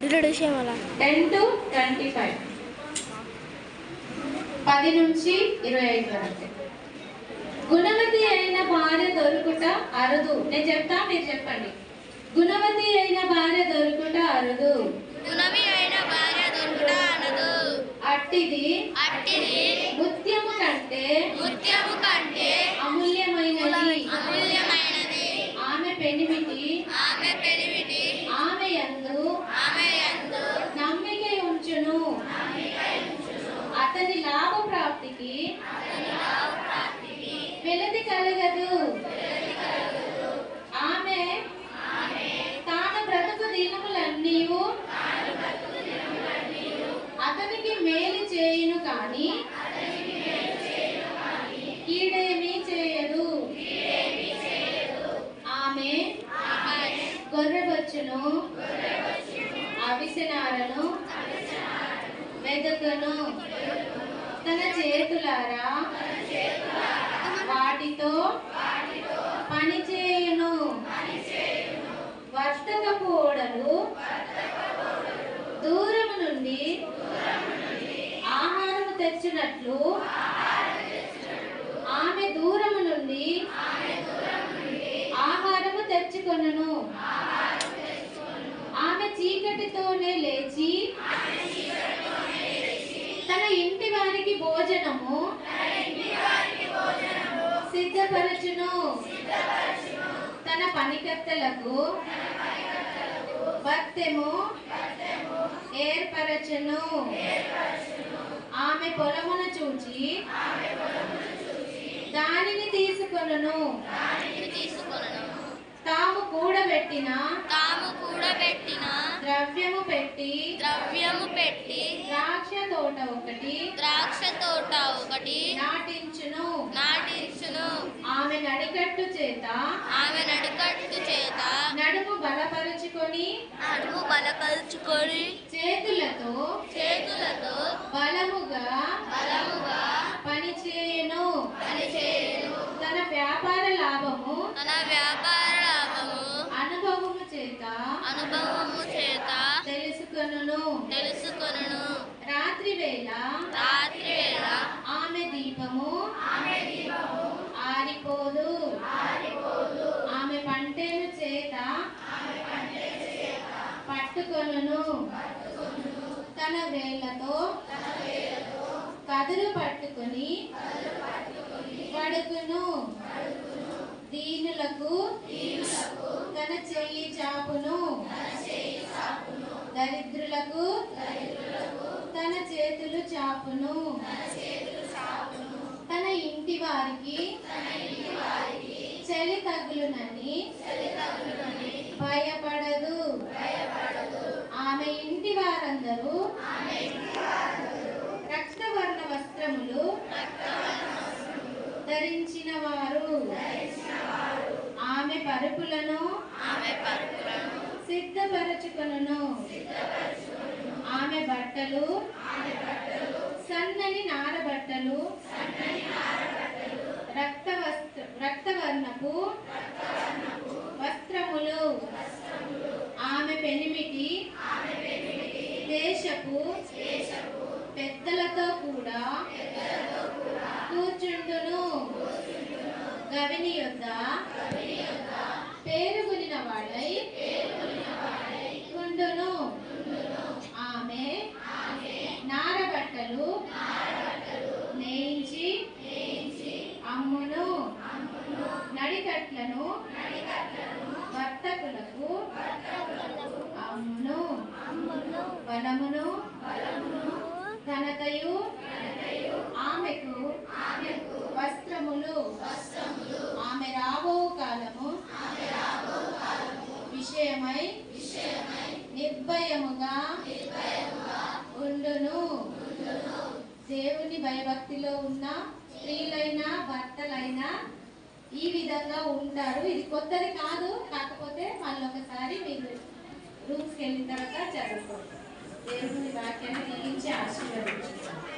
Ten to twenty five. పది నుంచి ఇరవై ఐదు వరకు. గుణవతి అయిన భార్య దొరుకుట అరుదు. నేను చెప్తా మీరు చెప్పండి. గుణవతి అయిన భార్య దొరుకుట అరుదు. గుణవి అయిన భార్య దొరుకుట అనదు అట్టిది. అట్టిది. ముత్యము కంటే ముత్యము కంటే అమూల్యమైనది. అమూల్యమైనది. ఆమె పెనిమిటి. ప్రాప్తికి వెలది కలగదు. ఆమె తాను బ్రతుకు దినములన్నీ అతనికి మేలు చేయును కానీ కీడేమీ చేయదు. ఆమె గొర్రెబొచ్చును అవిసెనారను వెదకను తన చేతులారా? వాటితో పని చేయును వర్తకపు ఓడలు దూరము నుండి ఆహారము తెచ్చినట్లు ఆమె దూరము నుండి ఆహారము తెచ్చుకొనను. ఆమె చీకటితోనే వారికి భోజనము. సిద్ధపరచును. తన పనికత్తెలకు భక్తెము. ఏర్పరచును. ఆమె పొలమును చూచి దానిని తీసుకొనును తీసుకొనను. తాము కూడబెట్టిన తాము కూడబెట్టిన ద్రవ్యము పెట్టి ద్రవ్యము పెట్టి ద్రాక్ష తోట ఒకటి. ద్రాక్ష తోట ఒకటి. నాటించును. నాటించును. ఆమె నడికట్టు చేత. ఆమె నడికట్టు చేత. నడుము బలపరుచుకొని. నడుము బలకల్చుకొని చేతులతో. చేతులతో. బలముగా. బలముగా. పనిచేయును. పనిచేయును. తన వ్యాపార లాభము. తన వ్యాపార ఆమె దీపము ఆరిపోదు. ఆమె పంటెను చేత పట్టుకొనును. తన వేళ్ళతో కదురు పట్టుకొని పడుకును దీనులకు తన చెయ్యి చాపును దరిద్రులకు తన చేతులు చాపును. తన ఇంటి వారికి చలి తగులునని భయపడదు. ఆమె ఇంటి వారందరూ సిద్ధపరచుకొను ఆమె బట్టలు సన్నని నార బట్టలు రక్త వస్త్ర రక్తవర్ణపు వస్త్రములు. ఆమె పెనిమిటి దేశపు పెద్దలతో కూడా కూర్చుండును. గవిని యొద్ద విషయమై నిర్భయముగా ఉండును. దేవుని భయభక్తిలో ఉన్న స్త్రీలైనా భర్తలైనా ఈ విధంగా ఉంటారు. ఇది కొత్తది కాదు కాకపోతే మళ్ళీ ఒకసారి మీరు రూమ్స్కి వెళ్ళిన తర్వాత చదువుకోండి. దేవుని వాక్యాన్ని దీవించి ఆశీర్వదించుతారు